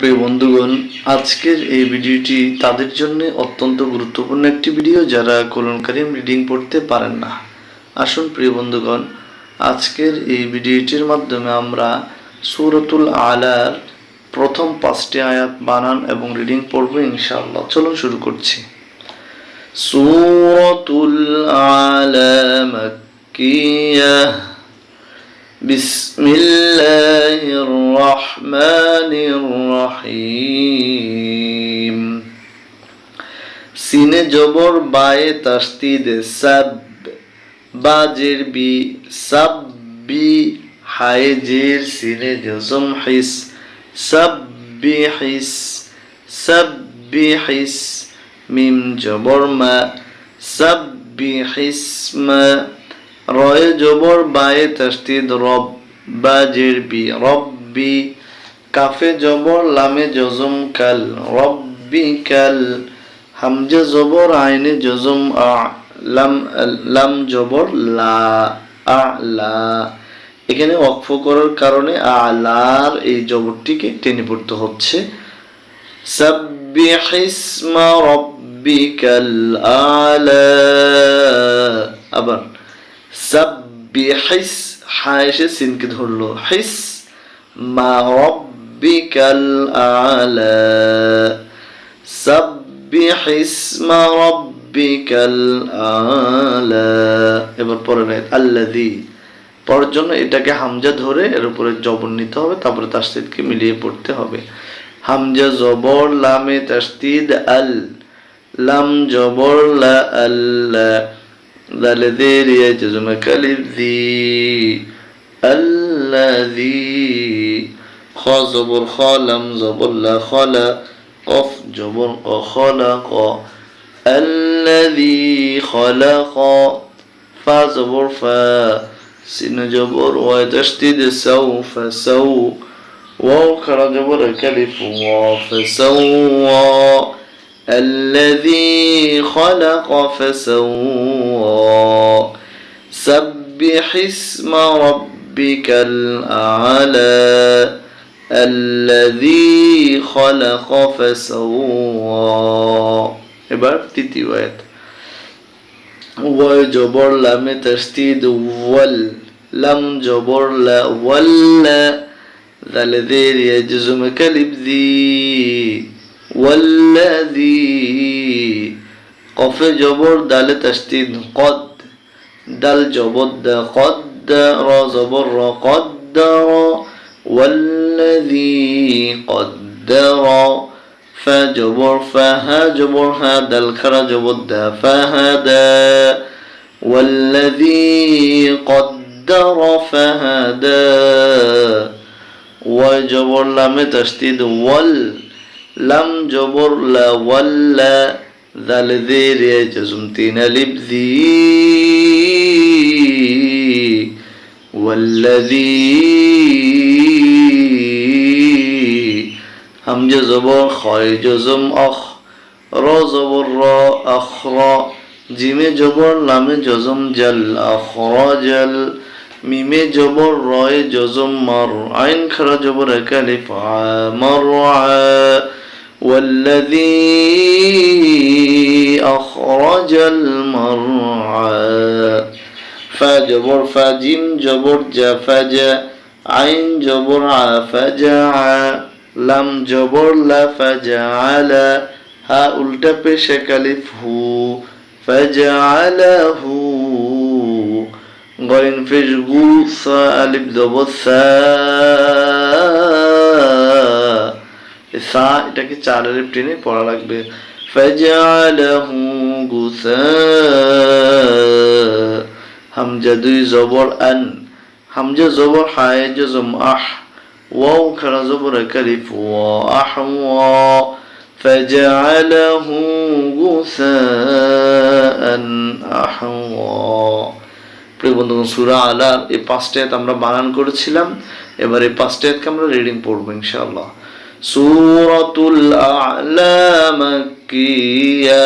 প্রিয় বন্ধুগণ, আজকের এই ভিডিওটি তাদের জন্য অত্যন্ত গুরুত্বপূর্ণ একটি ভিডিও যারা কলনকারিম রিডিং পড়তে পারেন না। আসুন প্রিয় বন্ধুগণ, আজকের এই ভিডিওটির মাধ্যমে আমরা সুরতুল আলার প্রথম পাঁচটি আয়াত বানান এবং রিডিং পড়ব ইনশাআল্লাহ। চলুন শুরু করছি। সুরতুল আলা মাক্কিয়া। الرحمن الرحيم সিনে জবর বায়ে তাস্তিদ সাব বাজের বি সাব বি হায়ে জের সিনে জজম হিস সাব বি হিস সাব বি হিস মিম জবর মা সাব বি হিস মা রয়ে জবর বায়ে তাস্তিদ রব বাজের বি রব্বি, কাফে জবর, লামে জজম, কাল রব্বি, কাল হামজা জবর, আইনে জজম, আ, লাম লাম জবর, লা, আ, লা। এখানে অক্ফ করার কারণে আলার এই জবরটিকে টেনে পড়তে হচ্ছে আলা। আবার সিনকে ধরলো। হিস মা রব্বিকাল আলা সাব্বিহিস মা রব্বিকাল আলা এবার পরে নাই আল্লাযী পরের জন্য এটাকে হামজা ধরে এর উপরে জবর নিতে হবে তারপরে তাসদিদকে মিলিয়ে পড়তে হবে হামজা জবর লামে তাসদিদ আল লাম জবর লা আল্লাহ الذي يجزم كالف ذي الذي خا زبر خا لم زبر لا خلا قف جبر خلق. الذي خلق فا زبر فا سين جبر وتشديد سوف سو. واو خرج جبر كلف فسوى الذي خلق فسوى. سبح اسم ربك الأعلى الذي خلق فسوى এবার তৃতীয় আয়াত ওয়াই জবর লামে তাসদিদ ওয়াল লাম জবর লা ওয়াল্লা দালে দের ইয়াজজুম কালিব দি والذي قف جبر دال تشديد قد دال جبر دا قد قدر زبر قدر والذي قدر فجبر فهجبر هذا الخرج بد فهدا والذي قدر فهدا وجبر لم تشتد وال لم جبر لا ولا ذا الذي جزمتين لبذي. والذي همجة زبر خاي جزم أخ را زبر را أخرى জিমে জবর লামে জজম জাল আখরাজাল মিমে জবর রয়ে জজম মার আইন খারা জবর একালিফ মার والذي أخرج المرعى فجبر فجيم جبر جفجا عين جبر عفجع لم جبر لا فجعل ها উল্টা পেশে কালিফ হু فجعله غين فيش غوصة ألف دبر সা এটাকে চার আলিফ টেনে পড়া লাগবে ফাজআলাহু গুসা হামজা দুই জবর আন হামজা জবর হায় জজম আহ ওয়াও খারা জবর কালিফ ওয়া আহ ওয়া فجعله غثاء أحوى প্রিয় বন্ধুগণ সুরা আলার এই পাঁচটা আমরা বানান করেছিলাম এবার এই পাঁচটা আমরা রিডিং পড়বো ইনশাআল্লাহ سورة الأعلى مكية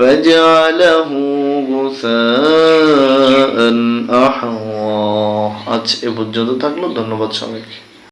فجعله غثاء أحوى আজ এ পর্যন্ত থাকলো ধন্যবাদ সবাইকে